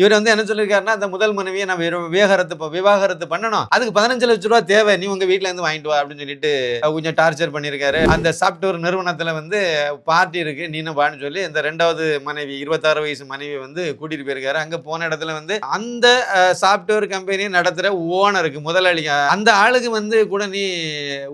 இவர் வந்து என்ன சொல்லியிருக்காருன்னா அந்த முதல் மனைவியை நான் விவ- விவாகரத்து விவாகரத்து பண்ணணும். அதுக்கு பதினஞ்சு லட்ச ரூபா தேவை. நீ உங்க வீட்டுல இருந்து வாங்கிட்டு வா அப்படின்னு சொல்லிட்டு கொஞ்சம் டார்ச்சர் பண்ணியிருக்காரு அந்த சாப்ட்வேர் நிறுவனத்துல வந்து பார்ட்டி இருக்கு நீனும் வான்னு சொல்லி இந்த ரெண்டாவது மனைவி இருபத்தாறு வயசு மனைவி வந்து கூட்டிட்டு போயிருக்காரு. அங்க போன இடத்துல வந்து அந்த சாப்ட்வேர் கம்பெனி நடத்துற ஓனருக்கு முதலாளி. அந்த ஆளுக்கு வந்து கூட நீ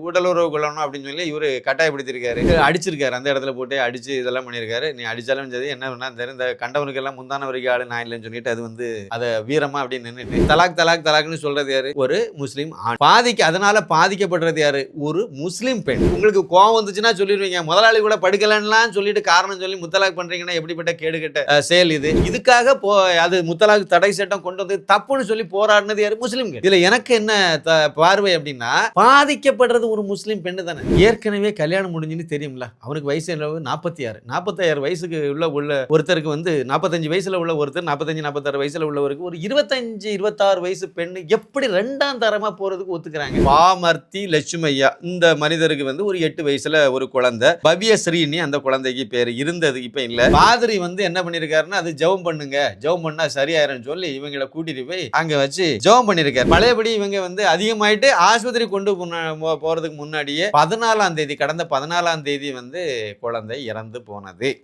உடலுறவு கொள்ளணும் அப்படின்னு சொல்லி இவரு கட்டாயப்படுத்திருக்காரு. அடிச்சிருக்காரு. அந்த இடத்துல போட்டு அடிச்சு இதெல்லாம் பண்ணியிருக்காரு நீ அடிச்சாலும் சரி என்ன பண்ணா இந்த இந்த கண்டவனுக்கு எல்லாம் முந்தான வரைக்கும் ஆளு நான் இல்லைன்னு சொல்லிட்டு அது வந்து அதை வீரமா அப்படின்னு நின்றுட்டு தலாக் தலாக் தலாக்னு சொல்றது யாரு? ஒரு முஸ்லீம் ஆண். பாதிக்க அதனால பாதிக்கப்படுறது யாரு? ஒரு முஸ்லீம் பெண். உங்களுக்கு கோவம் வந்துச்சுன்னா சொல்லிடுவீங்க. முதலாளி கூட படுக்கலன்னுலாம் சொல்லிட்டு காரணம் சொல்லி முத்தலாக் பண்றீங்கன்னா எப்படிப்பட்ட கேடுகட்ட செயல் இது? இதுக்காக போ அது முத்தலாக் தடை சட்டம் கொண்டு வந்து தப்புன்னு சொல்லி போராடினது யாரு? முஸ்லீம்கள் இதுல எனக்கு என்ன த- பார்வை அப்படின்னா பாதிக்கப்படுறது ஒரு முஸ்லீம் பெண்ணு தானே. ஏற்கனவே கல்யாணம் முடிஞ்சுன்னு தெரியும்ல? அவனுக்கு வயசு எவ்வளவு நாற்பத்தி ஆறு. நாற்பத்தாயிரம் வயசுக்கு உள்ள உள்ள ஒருத்தருக்கு வந்து நாற்பத்தஞ்சு வயசுல உள்ள ஒருத்தர் நாற்பத்தஞ்சு நாற்பத்தி நாற்பத்தாறு வயசுல உள்ளவருக்கு ஒரு இருபத்தஞ்சு இருபத்தாறு வயசு பெண்ணு எப்படி ரெண்டாம் தரமா போறதுக்கு ஒத்துக்கிறாங்க? பாமர்த்தி லட்சுமையா இந்த மனிதருக்கு வந்து ஒரு எட்டு வயசுல ஒரு குழந்தை. பவிய ஸ்ரீனி அந்த குழந்தைக்கு பேர் இருந்தது இப்ப இல்ல. மாதிரி வந்து என்ன பண்ணிருக்காருன்னா அது ஜெபம் பண்ணுங்க. ஜெபம் பண்ணா சரியாயிரும் சொல்லி இவங்களை கூட்டிட்டு போய் அங்க வச்சு ஜெபம் பண்ணிருக்காரு. பழையபடி இவங்க வந்து அதிகமாயிட்டு ஆஸ்பத்திரி கொண்டு போன- போறதுக்கு முன்னாடியே பதினாலாம் தேதி கடந்த பதினாலாம் தேதி வந்து குழந்தை இறந்து போனது.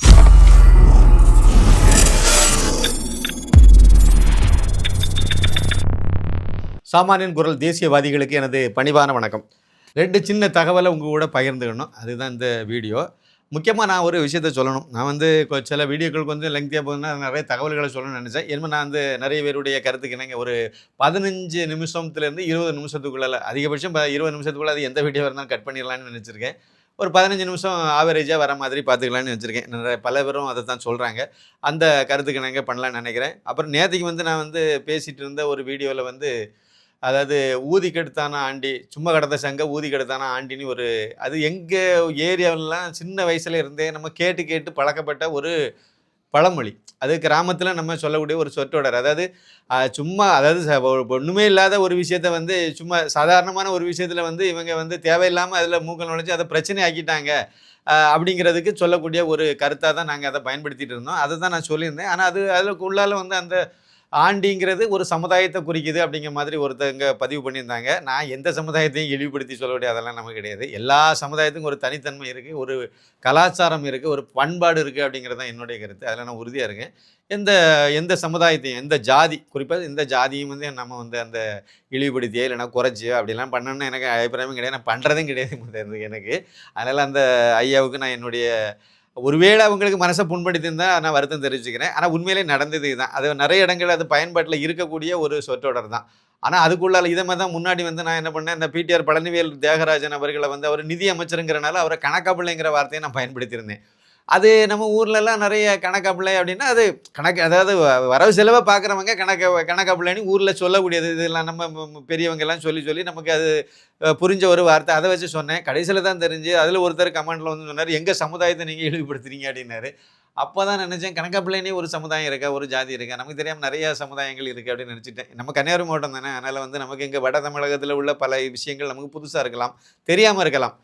சாமானியன் குரல் தேசியவாதிகளுக்கு எனது பணிவான வணக்கம். ரெண்டு சின்ன தகவலை உங்கள் கூட பகிர்ந்துக்கணும். அதுதான் இந்த வீடியோ. முக்கியமாக நான் ஒரு விஷயத்த சொல்லணும். நான் வந்து சில வீடியோக்களுக்கு வந்து லெங்க்தியாக போகுதுன்னா நிறைய தகவல்களை சொல்லணும்னு நினச்சேன். ஏன்னா நான் வந்து நிறைய பேருடைய கருத்துக்கு என்னங்க ஒரு பதினஞ்சு நிமிஷத்துலேருந்து இருபது நிமிஷத்துக்குள்ள அதிகபட்சம் ப- இருபது நிமிஷத்துக்குள்ளே அது எந்த வீடியோ இருந்தாலும் கட் பண்ணிடலான்னு நினச்சிருக்கேன். ஒரு பதினஞ்சு நிமிஷம் ஆவரேஜாக வர மாதிரி பார்த்துக்கலாம்னு வச்சுருக்கேன் நிறைய பல பேரும் அதை தான் சொல்கிறாங்க அந்த கருத்துக்கு நாங்கள் பண்ணலான்னு நினைக்கிறேன். அப்புறம் நேற்றுக்கு வந்து நான் வந்து பேசிகிட்டு இருந்த ஒரு வீடியோவில் வந்து அதாவது ஊதி கெடுத்தானா ஆண்டி? சும்மா கடந்த சங்க ஊதி கெடுத்தானா ஆண்டின்னு ஒரு அது எங்கள் ஏரியாவிலலாம் சின்ன வயசுல இருந்தே நம்ம கேட்டு கேட்டு பழக்கப்பட்ட ஒரு பழமொழி. அது கிராமத்தில் நம்ம சொல்லக்கூடிய ஒரு சொற்றொடர். அதாவது சும்மா அதாவது ச- இல்லாத ஒரு விஷயத்த வந்து சும்மா சாதாரணமான ஒரு விஷயத்தில் வந்து இவங்க வந்து தேவையில்லாமல் அதில் மூக்கல் நுழைஞ்சு அதை பிரச்சனை ஆக்கிட்டாங்க அப்படிங்கிறதுக்கு சொல்லக்கூடிய ஒரு கருத்தாக தான் நாங்கள் அதை பயன்படுத்திகிட்டு இருந்தோம். அதை தான் நான் சொல்லியிருந்தேன். ஆனால் அது அதில் உள்ளால் வந்து அந்த ஆண்டிங்கிறது ஒரு சமுதாயத்தை குறிக்குது அப்படிங்கிற மாதிரி ஒருத்தங்க பதிவு பண்ணியிருந்தாங்க. நான் எந்த சமுதாயத்தையும் இழிவுபடுத்தி சொல்ல அதெல்லாம் நமக்கு கிடையாது. எல்லா சமுதாயத்துக்கும் ஒரு தனித்தன்மை இருக்குது ஒரு கலாச்சாரம் இருக்குது ஒரு பண்பாடு இருக்குது அப்படிங்கிறது தான் என்னுடைய கருத்து. அதில் நான் உறுதியாக இருக்கேன். எந்த எந்த சமுதாயத்தையும் எந்த ஜாதி குறிப்பாக எந்த ஜாதியும் வந்து நம்ம வந்து அந்த இழிவுபடுத்தியோ இல்லைன்னா குறைச்சியோ அப்படிலாம் பண்ணணும்னு எனக்கு அபிப்பிராயமும் கிடையாது. நான் பண்ணுறதும் கிடையாது எனக்கு. அதனால் அந்த ஐயாவுக்கு நான் என்னுடைய ஒருவேளை அவங்களுக்கு மனசை புண்படுத்தியிருந்தா நான் வருத்தம் தெரிவிச்சுக்கிறேன். ஆனால் உண்மையிலே நடந்தது இதுதான். அது நிறைய இடங்கள் அது பயன்பாட்டில் இருக்கக்கூடிய ஒரு சொற்றொடர் தான். ஆனால் அதுக்குள்ளால இதை மாதிரி தான் முன்னாடி வந்து நான் என்ன பண்ணேன் இந்த பிடிஆர் பழனிவேல் தியாகராஜன் அவர்களை வந்து அவர் நிதி அமைச்சருங்கிறனால அவரை கணக்காப்பிள்ளைங்கிற வார்த்தையை நான் பயன்படுத்தியிருந்தேன். அது நம்ம ஊர்லலாம் நிறைய கணக்காப்பிள்ளை அப்படின்னா அது கணக்கு அதாவது வ- வரவு செலவை பார்க்குறவங்க கணக்க கணக்காப்பிள்ளைன்னு ஊரில் சொல்லக்கூடியது. இதெல்லாம் நம்ம பெரியவங்கெல்லாம் சொல்லி சொல்லி நமக்கு அது புரிஞ்ச ஒரு வார்த்தை. அதை வச்சு சொன்னேன். கடைசியில் தான் தெரிஞ்சு அதில் ஒருத்தர் கமெண்ட்டில் வந்து சொன்னார் எங்கள் சமுதாயத்தை நீங்கள் இழிவுபடுத்துறீங்க? அப்படின்னாரு. அப்போ தான் நினச்சேன் கணக்காப்பிள்ளைனே ஒரு சமுதாயம் இருக்கா? ஒரு ஜாதி இருக்கா? நமக்கு தெரியாமல் நிறைய சமுதாயங்கள் இருக்குது அப்படின்னு நினச்சிட்டேன். நம்ம கன்னியாகுமரி மாவட்டம் தானே அதனால் வந்து நமக்கு இங்கே வட தமிழகத்தில் உள்ள பல விஷயங்கள் நமக்கு புதுசாக இருக்கலாம் தெரியாமல் இருக்கலாம்.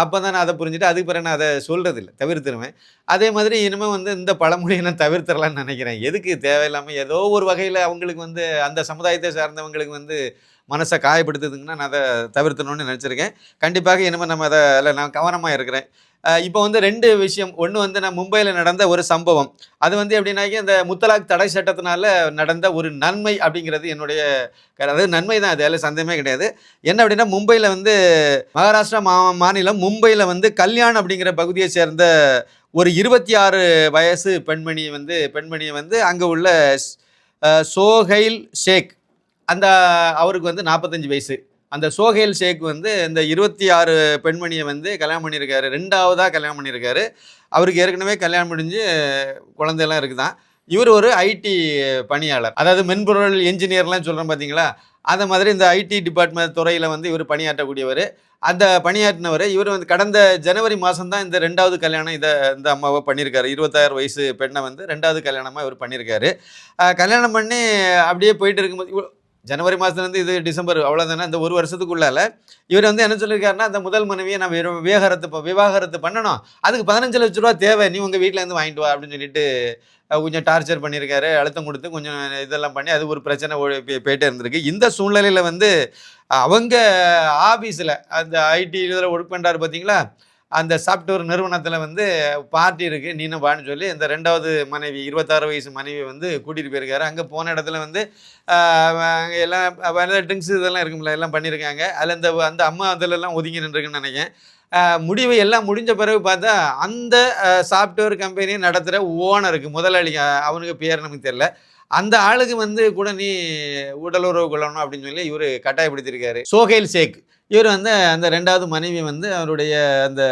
அப்போ தான் நான் அதை புரிஞ்சுட்டு அதுக்கு பிறகு நான் அதை சொல்கிறதில்ல தவிர்த்துருவேன். அதே மாதிரி இனிமேல் வந்து இந்த பழமொழியை நான் தவிர்த்துறலாம்னு நினைக்கிறேன். எதுக்கு தேவையில்லாமல் ஏதோ ஒரு வகையில் அவங்களுக்கு வந்து அந்த சமுதாயத்தை சார்ந்தவங்களுக்கு வந்து மனசை காயப்படுத்துதுங்கன்னா நான் அதை தவிர்த்தணும்னு நினச்சிருக்கேன். கண்டிப்பாக இனிமேல் நம்ம அதை அதில் நான் கவனமாக இருக்கிறேன். இப்போ வந்து ரெண்டு விஷயம். ஒன்று வந்து நான் மும்பையில் நடந்த ஒரு சம்பவம். அது வந்து எப்படின்னாக்கி அந்த முத்தலாக் தடை சட்டத்தினால நடந்த ஒரு நன்மை அப்படிங்கிறது என்னுடைய அதாவது நன்மை தான் அது அதில் சந்தேகமே கிடையாது. என்ன அப்படின்னா மும்பையில் வந்து மகாராஷ்டிரா மா மாநிலம் மும்பையில் வந்து கல்யாண் அப்படிங்கிற பகுதியை சேர்ந்த ஒரு இருபத்தி ஆறு வயசு பெண்மணி வந்து பெண்மணியை வந்து அங்கே உள்ள சோஹைல் ஷேக் அந்த அவருக்கு வந்து நாற்பத்தஞ்சு வயசு. அந்த சோஹேல் ஷேக் வந்து இந்த இருபத்தி ஆறு பெண்மணியை வந்து கல்யாணம் பண்ணியிருக்காரு. ரெண்டாவதாக கல்யாணம் பண்ணியிருக்காரு. அவருக்கு ஏற்கனவே கல்யாணம் முடிஞ்சு குழந்தையெல்லாம் இருக்குதான். இவர் ஒரு ஐடி பணியாளர். அதாவது மென்பொருள் என்ஜினியர்லாம் சொல்கிறோம் பார்த்தீங்களா அந்த மாதிரி இந்த ஐடி டிபார்ட்மெண்ட் துறையில் வந்து இவர் பணியாற்றக்கூடியவர். அந்த பணியாற்றினவர் இவர் வந்து கடந்த ஜனவரி மாதம் தான் இந்த ரெண்டாவது கல்யாணம் இதை இந்த அம்மாவை பண்ணியிருக்காரு. இருபத்தாயிரம் வயசு பெண்ணை வந்து ரெண்டாவது கல்யாணமாக இவர் பண்ணியிருக்காரு. கல்யாணம் பண்ணி அப்படியே போயிட்டு இருக்கும்போது இவ்வளோ ஜனவரி மாதத்துலேருந்து இது டிசம்பர் அவ்வளோதானே இந்த ஒரு வருஷத்துக்குள்ளால இவர் வந்து என்ன சொல்லியிருக்காருன்னா அந்த முதல் மனைவியை நான் விவகாரத்து விவாகரத்து பண்ணணும். அதுக்கு பதினஞ்சு லட்ச ரூபா தேவை. நீ உங்கள் வீட்டிலேருந்து வாங்கிட்டு வா அப்படின்னு சொல்லிட்டு கொஞ்சம் டார்ச்சர் பண்ணியிருக்காரு. அழுத்தம் கொடுத்து கொஞ்சம் இதெல்லாம் பண்ணி அது ஒரு பிரச்சனை ஓடி- போயிட்டே இருந்திருக்கு. இந்த சூழ்நிலையில் வந்து அவங்க ஆஃபீஸில் அந்த ஐடி இதில் ஒர்க் பண்ணுறாரு பார்த்தீங்களா? அந்த சாஃப்ட்வேர் நிறுவனத்தில் வந்து பார்ட்டி இருக்குது நீனும் வான்னு சொல்லி இந்த ரெண்டாவது மனைவி இருபத்தாறு வயசு மனைவி வந்து கூட்டிகிட்டு போயிருக்காரு. அங்கே போன இடத்துல வந்து அங்கே எல்லாம் எல்லாம் ட்ரிங்க்ஸ் இதெல்லாம் இருக்கும்ல எல்லாம் பண்ணியிருக்காங்க அதில் இந்த அந்த அம்மா அதிலெல்லாம் ஒதுங்கி நின்றுருக்குன்னு நினைக்கிறேன். முடிவு எல்லாம் முடிஞ்ச பிறகு பார்த்தா அந்த சாஃப்ட்வேர் கம்பெனியை நடத்துகிற ஓனருக்கு முதலாளி அவனுக்கு பேர் நமக்கு தெரியல. அந்த ஆளுக்கு வந்து கூட நீ உடலுறவு கொள்ளணும் அப்படின்னு சொல்லி இவர் கட்டாயப்படுத்தியிருக்காரு. சோஹேல் ஷேக். இவர் வந்து அந்த ரெண்டாவது மனைவி வந்து அவருடைய அந்த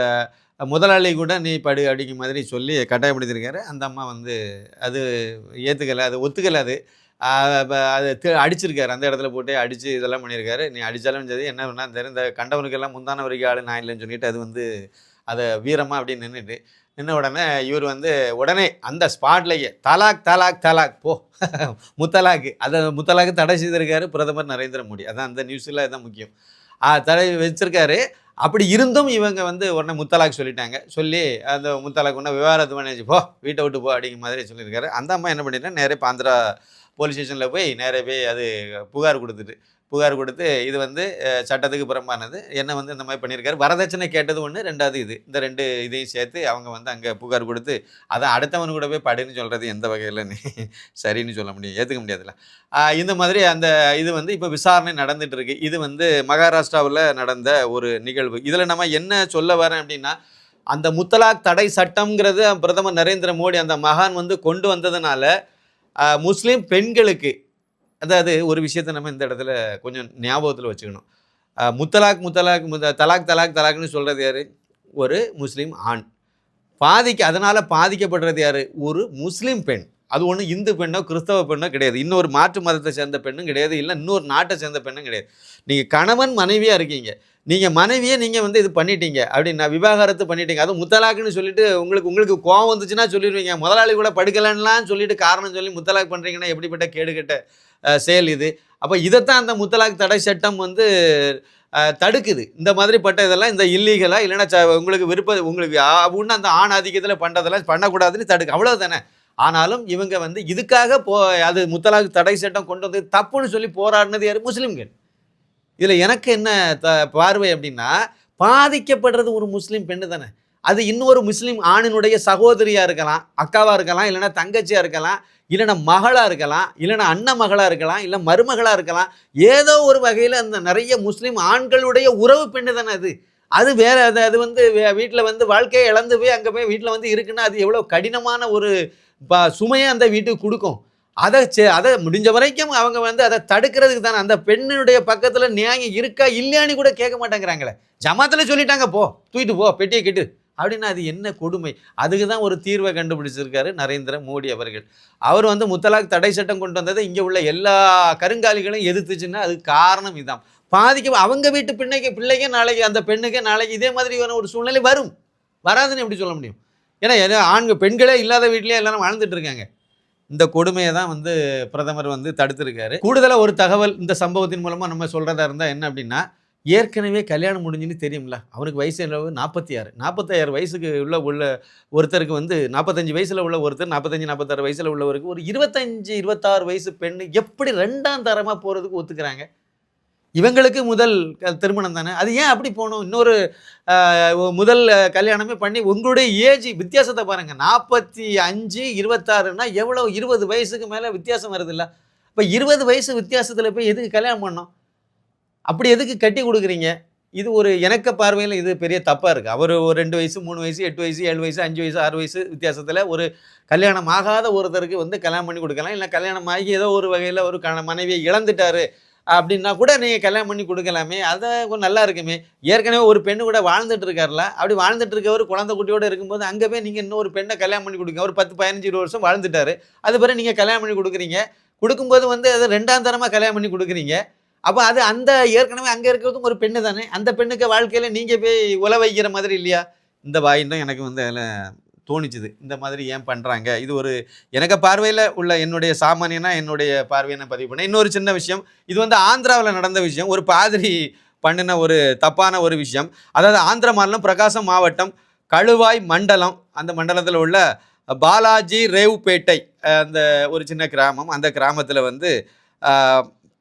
முதலாளி கூட நீ படு அப்படிங்கிற மாதிரி சொல்லி கட்டாயப்படுத்தியிருக்காரு. அந்த அம்மா வந்து அது ஏற்றுக்கலை அது ஒத்துக்கலை அது. அது அடிச்சிருக்காரு. அந்த இடத்துல போட்டு அடித்து இதெல்லாம் பண்ணியிருக்காரு. நீ அடித்தாலும் சரி என்ன பண்ணலாம்னு தெரியும் இந்த கண்டவனுக்கெல்லாம் முந்தான வரைக்கும் ஆள் நான் இல்லைன்னு சொல்லிட்டு அது வந்து அதை வீரமாக அப்படின்னு நின்றுட்டு நின்ன உடனே இவர் வந்து உடனே அந்த ஸ்பாட்லேயே தலாக் தலாக் தலாக் போ முத்தலாக்கு அதை முத்தலாக்கு தடை செய்திருக்காரு பிரதமர் நரேந்திர மோடி. அதான் அந்த நியூஸில் தான் முக்கியம். தடை வச்சுருக்காரு. அப்படி இருந்தும் இவங்க வந்து உடனே முத்தலாக் சொல்லிட்டாங்க. சொல்லி அந்த முத்தலாக் ஒன்று விவகாரத்து பண்ணி போ வீட்டை விட்டு போ அப்படிங்கிற மாதிரி சொல்லியிருக்காரு. அந்த அம்மா என்ன பண்ணிட்டேன் நேரே பாந்திரா போலீஸ் ஸ்டேஷனில் போய் நேரே போய் அது புகார் கொடுத்துட்டு புகார் கொடுத்து இது வந்து சட்டத்துக்கு புறம்பானது. என்ன வந்து இந்த மாதிரி பண்ணியிருக்காரு? வரதட்சணை கேட்டது ஒன்று ரெண்டாவது இது. இந்த ரெண்டு இதையும் சேர்த்து அவங்க வந்து அங்கே புகார் கொடுத்து அதை அடுத்தவன் கூட போய் படுன்னு சொல்கிறது எந்த வகையில் நீ சரின்னு சொல்ல முடியும். ஏற்றுக்க முடியாதுல்ல. இந்த மாதிரி அந்த இது வந்து இப்போ விசாரணை நடந்துகிட்டு இருக்கு இது வந்து மகாராஷ்டிராவில் நடந்த ஒரு நிகழ்வு. இதில் நம்ம என்ன சொல்ல வரேன் அப்படின்னா அந்த முத்தலாக் தடை சட்டம்ங்கிறது பிரதமர் நரேந்திர மோடி அந்த மகான் வந்து கொண்டு வந்ததுனால முஸ்லீம் பெண்களுக்கு அதாவது ஒரு விஷயத்தை நம்ம இந்த இடத்துல கொஞ்சம் ஞாபகத்தில் வச்சுக்கணும். முத்தலாக் முத்தலாக் முத்த தலாக் தலாக் தலாக்னு சொல்கிறது யார்? ஒரு முஸ்லீம் ஆண். பாதிக்க அதனால் பாதிக்கப்படுறது யார்? ஒரு முஸ்லீம் பெண். அது ஒன்று இந்து பெண்ணோ கிறிஸ்தவ பெண்ணோ கிடையாது. இன்னொரு மாற்று மதத்தை சேர்ந்த பெண்ணும் கிடையாது. இல்லை இன்னொரு நாட்டை சேர்ந்த பெண்ணும் கிடையாது. நீங்கள் கணவன் மனைவியாக இருக்கீங்க. நீங்கள் மனைவியை நீங்கள் வந்து இது பண்ணிட்டீங்க. அப்படின்னா விவாகரத்து பண்ணிட்டீங்க. அதுவும் முத்தலாக்குன்னு சொல்லிட்டு உங்களுக்கு உங்களுக்கு கோவம் வந்துச்சுன்னா சொல்லிடுவீங்க. முதலாளி கூட படுக்கலன்னெலாம் சொல்லிட்டு காரணம் சொல்லி முத்தலாக் பண்ணுறீங்கன்னா எப்படிப்பட்ட கேடுகட்ட செயல் இது? அப்போ இதைத்தான் அந்த முத்தலாக் தடை சட்டம் வந்து தடுக்குது. இந்த மாதிரி பட்ட இதெல்லாம் இந்த இல்லீகலாக இல்லைன்னா ச- உங்களுக்கு விருப்ப உங்களுக்கு அப்படின்னு அந்த ஆண் ஆதிக்கத்தில் பண்ணுறதெல்லாம் பண்ணக்கூடாதுன்னு தடுக்கு. அவ்வளவுதானே? ஆனாலும் இவங்க வந்து இதுக்காக போ அது முத்தலாக் தடை சட்டம் கொண்டு வந்து தப்புன்னு சொல்லி போராடினது யார்? முஸ்லீம்கள். இதில் எனக்கு என்ன த பார்வை அப்படின்னா பாதிக்கப்படுறது ஒரு முஸ்லீம் பெண்ணு தானே. அது இன்னொரு முஸ்லீம் ஆணினுடைய சகோதரியாக இருக்கலாம் அக்காவாக இருக்கலாம் இல்லைன்னா தங்கச்சியாக இருக்கலாம் இல்லைன்னா மகளாக இருக்கலாம் இல்லைன்னா அண்ணன் மகளாக இருக்கலாம் இல்லை மருமகளாக இருக்கலாம். ஏதோ ஒரு வகையில் அந்த நிறைய முஸ்லீம் ஆண்களுடைய உறவு பெண்ணு தானே அது. அது வேற அது அது வந்து வீட்டில் வந்து வாழ்க்கையை இழந்து போய் அங்கே போய் வீட்டில் வந்து இருக்குன்னா அது எவ்வளோ கடினமான ஒரு இப்போ சுமையை அந்த வீட்டுக்கு கொடுக்கும். அதை செ- அதை முடிஞ்ச வரைக்கும் அவங்க வந்து அதை தடுக்கிறதுக்கு தானே அந்த பெண்ணினுடைய பக்கத்தில் நியாயம் இருக்கா இல்லையான்னு கூட கேட்க மாட்டேங்கிறாங்களே. ஜமாத்தில் சொல்லிட்டாங்க போ தூக்கிட்டு போ பெட்டியை கெட்டு. அப்படின்னா அது என்ன கொடுமை? அதுக்கு தான் ஒரு தீர்வை கண்டுபிடிச்சிருக்காரு நரேந்திர மோடி அவர்கள். அவர் வந்து முத்தலாக் தடை சட்டம் கொண்டு வந்ததை இங்கே உள்ள எல்லா கருங்காலிகளையும் எதிர்த்துச்சுன்னா அதுக்கு காரணம் இதான். பாதிக்க அவங்க வீட்டு பிள்ளைக்கு பிள்ளைங்க நாளைக்கு அந்த பெண்ணுக்கு நாளைக்கு இதே மாதிரியான ஒரு சூழ்நிலை வரும். வராதுன்னு எப்படி சொல்ல முடியும்? ஏன்னா ஏன்னா ஆண்கள் பெண்களே இல்லாத வீட்லேயே எல்லாரும் வாழ்ந்துட்டு இருக்காங்க. இந்த கொடுமையை தான் வந்து பிரதமர் வந்து தடுத்திருக்காரு. கூடுதலாக ஒரு தகவல் இந்த சம்பவத்தின் மூலமாக நம்ம சொல்கிறதா இருந்தால் என்ன அப்படின்னா ஏற்கனவே கல்யாணம் முடிஞ்சுன்னு தெரியும்ல அவருக்கு வயசு அளவு நாற்பத்தி ஆறு நாற்பத்தாயிரம் வயசுக்கு உள்ள உள்ள ஒருத்தருக்கு வந்து நாற்பத்தஞ்சு வயசில் உள்ள ஒருத்தர் நாற்பத்தஞ்சு நாற்பத்தாறு வயசில் உள்ளவருக்கு ஒரு இருபத்தஞ்சு இருபத்தாறு வயசு பெண்ணு எப்படி ரெண்டாம் தரமாக போகிறதுக்கு ஒத்துக்கிறாங்க? இவங்களுக்கு முதல் திருமணம் தானே? அது ஏன் அப்படி போகணும் இன்னொரு முதல் கல்யாணமே பண்ணி உங்களுடைய ஏஜ் வித்தியாசத்தை பாருங்கள் நாற்பத்தி அஞ்சு இருபத்தாறுனா எவ்வளோ இருபது வயசுக்கு மேலே வித்தியாசம் வருது இல்லை இப்போ இருபது வயசு வித்தியாசத்தில் போய் எதுக்கு கல்யாணம் பண்ணோம்? அப்படி எதுக்கு கட்டி கொடுக்குறீங்க? இது ஒரு எனக்கு பார்வையில் இது பெரிய தப்பாக இருக்குது அவர் ஒரு ரெண்டு வயசு மூணு வயசு எட்டு வயசு ஏழு வயசு அஞ்சு வயசு ஆறு வயசு வித்தியாசத்தில் ஒரு கல்யாணம் ஆகாத ஒருத்தருக்கு வந்து கல்யாணம் பண்ணி கொடுக்கலாம். இல்லை கல்யாணம் ஆகி ஏதோ ஒரு வகையில் ஒரு கண மனைவியை இழந்துட்டாரு. அப்படின்னா கூட நீங்கள் கல்யாணம் பண்ணி கொடுக்கலாமே. அது கொஞ்சம் நல்லா இருக்குமே. ஏற்கனவே ஒரு பெண்ணு கூட வாழ்ந்துட்டு இருக்கார்ல. அப்படி வாழ்ந்துட்டு இருக்கவர் குழந்தை குட்டியோட இருக்கும்போது அங்கே போய் நீங்கள் இன்னொரு பெண்ணை கல்யாணம் பண்ணி கொடுங்க. ஒரு பத்து பதினஞ்சு இருபது வருஷம் வாழ்ந்துட்டாரு. அது பிறகு நீங்கள் கல்யாணம் பண்ணி கொடுக்குறீங்க. கொடுக்கும்போது வந்து அது ரெண்டாம் தரமாக கல்யாணம் பண்ணி கொடுக்குறீங்க. அப்போ அது அந்த ஏற்கனவே அங்கே இருக்கிறதும் ஒரு பெண்ணு தானே அந்த பெண்ணுக்கு வாழ்க்கையில் நீங்கள் போய் உல வைக்கிற மாதிரி இல்லையா? இந்த வாயின்னும் எனக்கு வந்து அதில் தோணிச்சுது. இந்த மாதிரி ஏன் பண்ணுறாங்க இது ஒரு எனக்கு பார்வையில் உள்ள என்னுடைய சாமானியனா என்னுடைய பார்வையை நான் பதிவு பண்ணேன். இன்னொரு சின்ன விஷயம் இது வந்து ஆந்திராவில் நடந்த விஷயம். ஒரு பாதிரி பண்ணின ஒரு தப்பான ஒரு விஷயம். அதாவது ஆந்திர மாநிலம் பிரகாசம் மாவட்டம் கழுவாய் மண்டலம் அந்த மண்டலத்தில் உள்ள பாலாஜி ரேவுப்பேட்டை அந்த ஒரு சின்ன கிராமம். அந்த கிராமத்தில் வந்து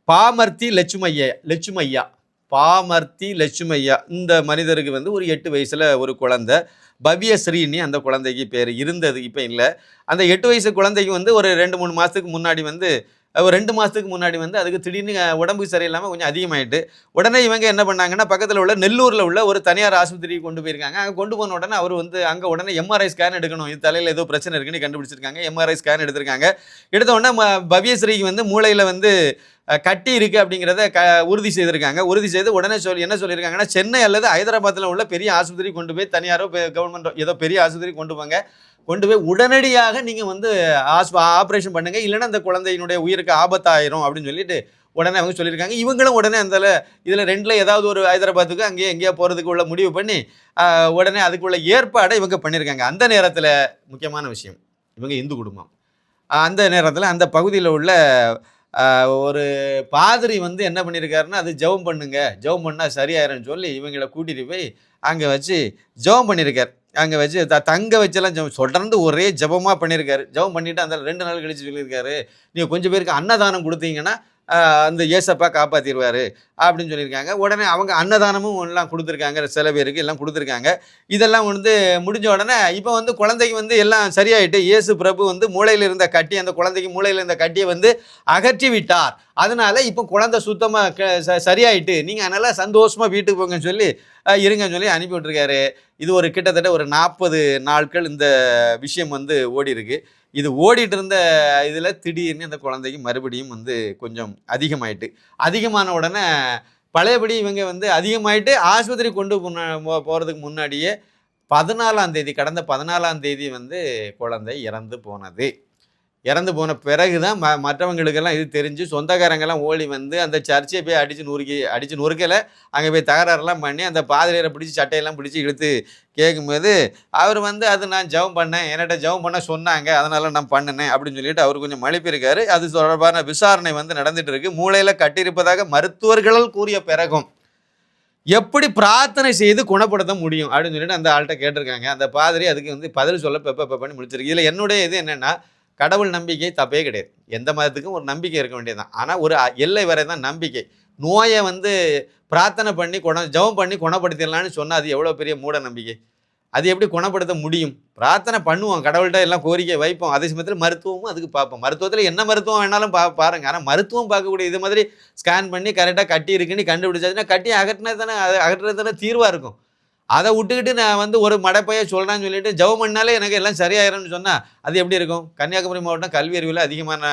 பாமர்த்தி லட்சுமையா லட்சுமையா பாமர்த்தி லட்சுமையா. இந்த மனிதருக்கு வந்து ஒரு எட்டு வயசில் ஒரு குழந்தை. பவ்ய ஸ்ரீனி அந்த குழந்தைக்கு பேர். இருந்தது இப்போ இல்லை. அந்த எட்டு வயசு குழந்தைக்கு வந்து ஒரு ரெண்டு மூணு மாதத்துக்கு முன்னாடி வந்து ஒரு ரெண்டு மாதத்துக்கு முன்னாடி வந்து அதுக்கு திடீர்னு உடம்பு சரியில்லாமல் கொஞ்சம் அதிகமாயிட்டு உடனே இவங்க என்ன பண்ணாங்கன்னா பக்கத்தில் உள்ள நெல்லூரில் உள்ள ஒரு தனியார் ஆஸ்பத்திரிக்கு கொண்டு போயிருக்காங்க. அங்கே கொண்டு போன உடனே அவர் வந்து அங்கே உடனே எம்ஆர்ஐ ஸ்கேன் எடுக்கணும். இது தலையில் ஏதோ பிரச்சனை இருக்குன்னு கண்டுபிடிச்சிருக்காங்க. எம்ஆர்ஐ ஸ்கேன் எடுத்திருக்காங்க. எடுத்த உடனே பவியஸ்ரீக்கு பவ்யஸ்ரீக்கு வந்து மூளையில் வந்து கட்டி இருக்குது அப்படிங்கிறத க உறுதி செய்திருக்காங்க. உறுதி செய்து உடனே சொல்லி என்ன சொல்லியிருக்காங்கன்னா சென்னை அல்லது ஹைதராபாத்தில் உள்ள பெரிய ஆஸ்பத்திரி கொண்டு போய் தனியாரோ கவர்மெண்ட்டோ ஏதோ பெரிய ஆஸ்பத்திரி கொண்டு போங்க. கொண்டு போய் உடனடியாக நீங்கள் வந்து ஆஸ்ப ஆப்ரேஷன் பண்ணுங்கள் இல்லைன்னா அந்த குழந்தையினுடைய உயிருக்கு ஆபத்தாயிரும் அப்படின்னு சொல்லிட்டு உடனே அவங்க சொல்லியிருக்காங்க. இவங்களும் உடனே அந்த இதில் ரெண்டில் ஏதாவது ஒரு ஹைதராபாத்துக்கு அங்கேயே எங்கேயோ போகிறதுக்கு உள்ள முடிவு பண்ணி உடனே அதுக்குள்ள ஏற்பாடை இவங்க பண்ணியிருக்காங்க. அந்த நேரத்தில் முக்கியமான விஷயம் இவங்க இந்து குடும்பம். அந்த நேரத்தில் அந்த பகுதியில் உள்ள ஒரு பாதிரி வந்து என்ன பண்ணியிருக்காருன்னா அது ஜெபம் பண்ணுங்க. ஜெபம் பண்ணால் சரியாயிரும்னு சொல்லி இவங்களை கூட்டிகிட்டு போய் அங்கே வச்சு ஜெபம் பண்ணியிருக்கார். அங்கே வச்சு த தங்க வச்செல்லாம் ஜெபம் தொடர்ந்து ஒரே ஜெபமாக பண்ணியிருக்காரு ஜெபம் பண்ணிவிட்டு அந்த ரெண்டு நாள் கழிச்சு சொல்லியிருக்காரு நீங்கள் கொஞ்சம் பேருக்கு அன்னதானம் கொடுத்தீங்கன்னா அந்த ஏசப்பா காப்பாற்றிடுவார் அப்படின்னு சொல்லியிருக்காங்க. உடனே அவங்க அன்னதானமும் எல்லாம் கொடுத்துருக்காங்க சில பேருக்கு எல்லாம் கொடுத்துருக்காங்க. இதெல்லாம் வந்து முடிஞ்ச உடனே இப்போ வந்து குழந்தைக்கு வந்து எல்லாம் சரியாயிட்டு இயேசு பிரபு வந்து மூளையில் இருந்த கட்டி அந்த குழந்தைக்கு மூளையில் இருந்த கட்டியை வந்து அகற்றி விட்டார். அதனால இப்போ குழந்தை சுத்தமாக சரியாயிட்டு நீங்கள் அதனால் சந்தோஷமாக வீட்டுக்கு போங்கன்னு சொல்லி இருங்கன்னு சொல்லி அனுப்பி விட்டுருக்காரு. இது ஒரு கிட்டத்தட்ட ஒரு நாற்பது நாட்கள் இந்த விஷயம் வந்து ஓடி இருக்கு இது ஓடிட்டு இருந்த இதில் திடீர்னு அந்த குழந்தைக்கு மறுபடியும் வந்து கொஞ்சம் அதிகமாயிட்டு அதிகமான உடனே பழையபடி இவங்க வந்து அதிகமாயிட்டு ஆஸ்பத்திரி கொண்டு போன- போகிறதுக்கு முன்னாடியே பதினாலாம் தேதி கடந்த பதினாலாம் தேதி வந்து குழந்தை இறந்து போனது. இறந்து போன பிறகு தான் ம மற்றவங்களுக்கெல்லாம் இது தெரிஞ்சு சொந்தக்காரங்கெல்லாம் ஓடி வந்து அந்த சர்ச்சையை போய் அடித்து நுறுக்கி அடித்து நுறுக்கலை. அங்கே போய் தகராறுலாம் பண்ணி அந்த பாதிரியரை பிடிச்சி சட்டையெல்லாம் பிடிச்சி இழுத்து கேட்கும்போது அவர் வந்து அது நான் ஜெபம் பண்ணேன். என்கிட்ட ஜெபம் பண்ண சொன்னாங்க. அதனால் நான் பண்ணினேன். அப்படின்னு சொல்லிட்டு அவர் கொஞ்சம் மழுப்பியிருக்காரு அது தொடர்பான விசாரணை வந்து நடந்துட்டு இருக்கு. மூளையில் கட்டியிருப்பதாக மருத்துவர்களால் கூறிய பிறகும் எப்படி பிரார்த்தனை செய்து குணப்படுத்த முடியும்? அப்படின்னு சொல்லிட்டு அந்த ஆள்கிட்ட கேட்டிருக்காங்க. அந்த பாதிரி அதுக்கு வந்து பதில் சொல்ல பெப்ப பெப்பன்னு முடிச்சிருக்கு. இதில் என்னுடைய இது என்னென்னா கடவுள் நம்பிக்கை தப்பே கிடையாது. எந்த மதத்துக்கும் ஒரு நம்பிக்கை இருக்க வேண்டியதுதான். ஆனால் ஒரு எல்லை வரை தான் நம்பிக்கை. நோயை வந்து பிரார்த்தனை பண்ணி குண ஜெபம் பண்ணி குணப்படுத்திடலான்னு சொன்னால் அது எவ்வளோ பெரிய மூட நம்பிக்கை? அது எப்படி குணப்படுத்த முடியும்? பிரார்த்தனை பண்ணுவோம். கடவுள்கிட்ட எல்லாம் கோரிக்கை வைப்போம். அதே சமயத்தில் மருத்துவமும் அதுக்கு பார்ப்போம். மருத்துவத்தில் என்ன மருத்துவம் வேணாலும் பா பாருங்க. ஆனால் மருத்துவம் பார்க்கக்கூடிய இது மாதிரி ஸ்கேன் பண்ணி கரெக்டாக கட்டி இருக்குன்னு கண்டுபிடிச்சாச்சுன்னா கட்டி அகற்றினா தானே அது அகற்றுறது தானே தீர்வாக இருக்கும். அதை விட்டுக்கிட்டு நான் வந்து ஒரு மடப்பைய சொல்கிறேன்னு சொல்லிட்டு ஜெபம் பண்ணாலே எனக்கு எல்லாம் சரியாயிரும்னு சொன்னால் அது எப்படி இருக்கும்? கன்னியாகுமரி மாவட்டம் கல்வி அறிவில் அதிகமான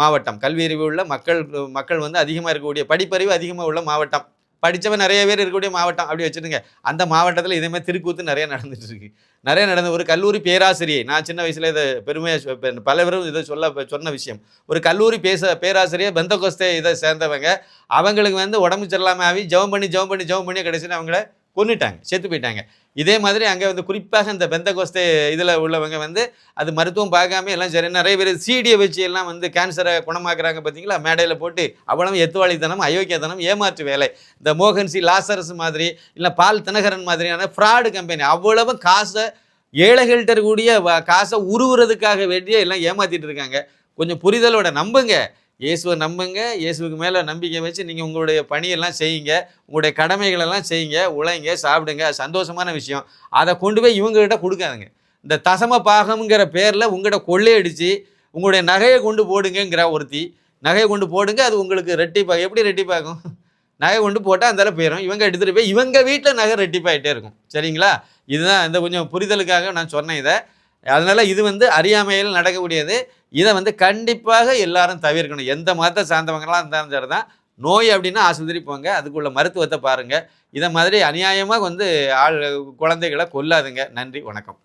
மாவட்டம். கல்வி அறிவு உள்ள மக்கள் மக்கள் வந்து அதிகமாக இருக்கக்கூடிய படிப்பறிவு அதிகமாக உள்ள மாவட்டம். படித்தவன் நிறைய பேர் இருக்கக்கூடிய மாவட்டம் அப்படி வச்சுருங்க அந்த மாவட்டத்தில் இதேமாதிரி திருக்கூத்து நிறைய நடந்துட்டு இருக்கு. நிறைய நடந்த ஒரு கல்லூரி பேராசிரியை நான் சின்ன வயசில் இதை பெருமையாக பலவரும் பல பேரும் இதை சொல்ல சொன்ன விஷயம். ஒரு கல்லூரி பேச பேராசிரியர் பெந்தகோஸ்தே இதை சேர்ந்தவங்க. அவங்களுக்கு வந்து உடம்பு சரியில்லாமல் ஆகி ஜெபம் பண்ணி ஜெபம் பண்ணி ஜெபம் பண்ணி கடைசியில் அவங்கள கொன்னுட்டாங்க செத்து போயிட்டாங்க. இதே மாதிரி அங்கே வந்து குறிப்பாக இந்த பெந்த கோஸ்தே இதில் உள்ளவங்க வந்து அது மருத்துவம் பார்க்காம எல்லாம் சரி நிறைய பேர் சீடியை வச்சு எல்லாம் வந்து கேன்சரை குணமாக்குறாங்க பார்த்தீங்களா மேடையில் போட்டு அவ்வளவு எத்துவாளித்தனம் அயோக்கியத்தனம் ஏமாற்று வேலை. இந்த மோகன்சி லாசரஸ் மாதிரி இல்லை பால் தினகரன் மாதிரியான ஃப்ராடு கம்பெனி அவ்வளவு காசை ஏழைகள்கிட்ட இருக்கக்கூடிய காசை உருவுறதுக்காக வேண்டிய எல்லாம் ஏமாற்றிட்டு இருக்காங்க. கொஞ்சம் புரிதலோட நம்புங்க. இயேசுவை நம்புங்க இயேசுவுக்கு மேலே நம்பிக்கை வச்சு நீங்கள் உங்களுடைய பணியெல்லாம் செய்யுங்க உங்களுடைய கடமைகளெல்லாம் செய்யுங்க உழைங்க சாப்பிடுங்க. சந்தோஷமான விஷயம். அதை கொண்டு போய் இவங்ககிட்ட கொடுக்காதுங்க. இந்த தசம பாகம்ங்கிற பேரில் உங்கள்கிட்ட கொள்ளையடிச்சு உங்களுடைய நகையை கொண்டு போடுங்கங்கிற ஒருத்தி நகையை கொண்டு போடுங்க அது உங்களுக்கு ரெட்டிப்பாகும் எப்படி ரெட்டிப்பாகும்? நகை கொண்டு போட்டால் அந்த போயிடும் இவங்க எடுத்துகிட்டு போய் இவங்க வீட்டில் நகை ரெட்டிப்பாகிட்டே இருக்கும். சரிங்களா? இதுதான் இந்த கொஞ்சம் புரிதலுக்காக நான் சொன்னேன் இதை. அதனால் இது வந்து அறியாமையில் நடக்கக்கூடியது. இதை வந்து கண்டிப்பாக எல்லாரும் தவிர்க்கணும். எந்த மதத்தை சார்ந்தவங்களாம் இருந்தாலும் சரி தான் நோய் அப்படின்னா ஆஸ்பத்திரி போங்க. அதுக்குள்ள மருத்துவத்தை பாருங்கள் இதை மாதிரி அநியாயமாக வந்து ஆள் குழந்தைகளை கொல்லாதுங்க. நன்றி வணக்கம்.